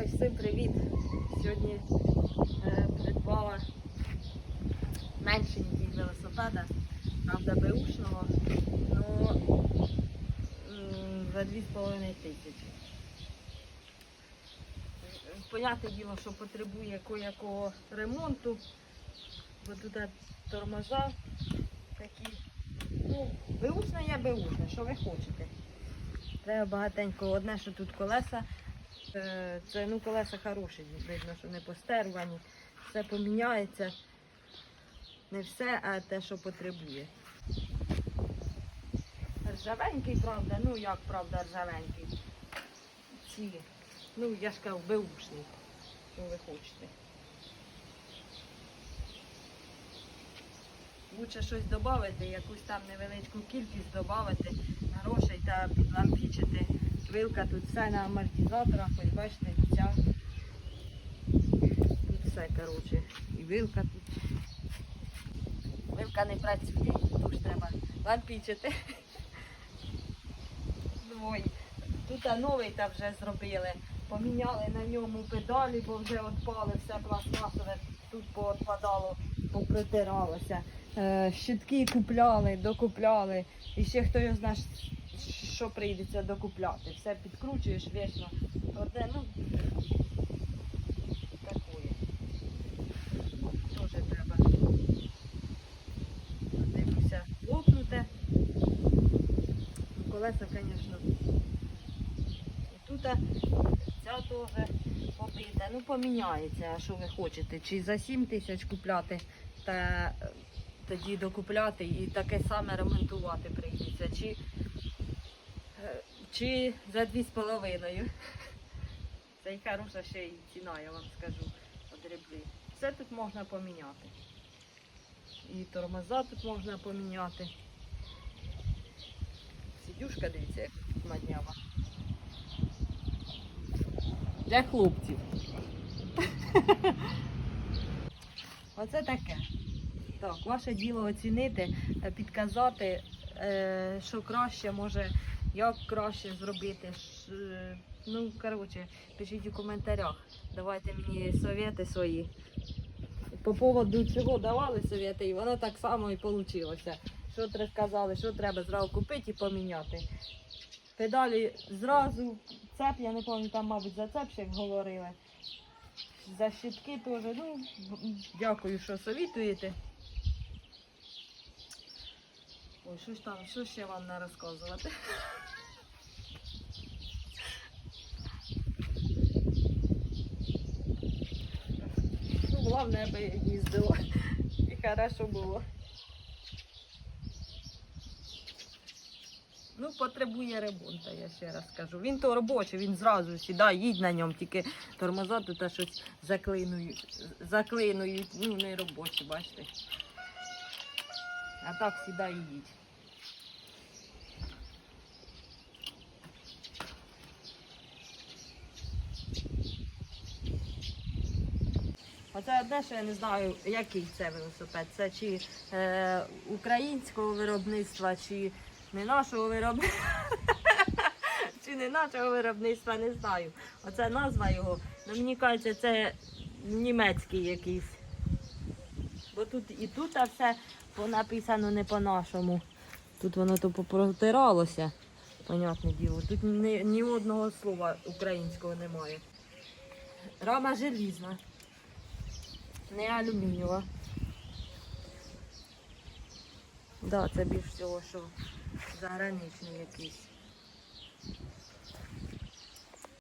Ой, всім привіт! Сьогодні е, придбала меншенький велосипеда, правда беушного, ну за 2,5 тисячі. Понятне діло, що потребує якого ремонту, бо тут тормоза такі. Ну, беушне є беушне, що ви хочете. Треба багатенько. Одне, що тут колеса. Е, Це ну, колеса хороші, видно, що не постервані. Все поміняється. Не все, а те, що потребує. Ржавенький, правда, ну як правда ржавенький. Ці, ну я ж кажу, беушний, що ви хочете. Лучше щось додати, якусь там невеличку кількість додати грошей та підлампічити. Вилка тут все на амортизаторах, ось бачите, ця. Тут все, коротше. І вилка тут. Вилка не працює, тож треба лампічити. Двоє. Тут новий та вже зробили. Поміняли на ньому педалі, бо вже відпали все пластмасове, тут поотпадало, попротиралося. Е, щитки купляли, докупляли. І ще хто його знає, що прийдеться докупляти. Все підкручуєш вічно. Одне, ну, такое. Теж треба. Дивлюся, лопнуте. Ну, Колеса, звісно. І тут ця теж побита. Ну, поміняється, що ви хочете. Чи за 7 тисяч купляти, та тоді докупляти і таке саме ремонтувати прийдеться. Чи Е, Чи за дві з половиною. Це і хороша ще й ціна, я вам скажу, одреблі. Все тут можна поміняти. І тормоза тут можна поміняти. Сидюшка, дивіться, як маднява. Для хлопців. Оце таке. Так, ваше діло оцінити, е, підказати, е, що краще може як краще зробити. е, Ну, коротше, пишіть у коментарях. Давайте мені совєти свої. По поводу цього давали совєти, і воно так само і вийшло. Що треба сказали, що треба зразу купити і поміняти. Педалі зразу, цеп, я не пам'ятаю, там, мабуть, за цеп ще говорили. За щитки теж. Ну, дякую, що совітуєте. Ой, що ж там, що ще вам не розказувати? Ну, головне, аби я їздила. І хорошо було. Ну, потребує ремонту, я ще раз кажу. Він то робочий, він зразу сідає, їдь на ньому, тільки тормоза тут щось заклинують, заклинують, ну не робочі, бачите. А так сідай і їдь. Оце одне, що я не знаю, який це велосипед. Це чи е, українського виробництва, чи не нашого виробництва. Чи не нашого виробництва, не знаю. Оце назва його. Мені кажеться, це німецький якийсь. Бо тут і тут а все написано не по-нашому. Тут воно то попротиралося, понятне діло. Тут ні, ні одного слова українського немає. Рама желізна, не алюмінієва. Да, це більш всього, що заграничний якийсь.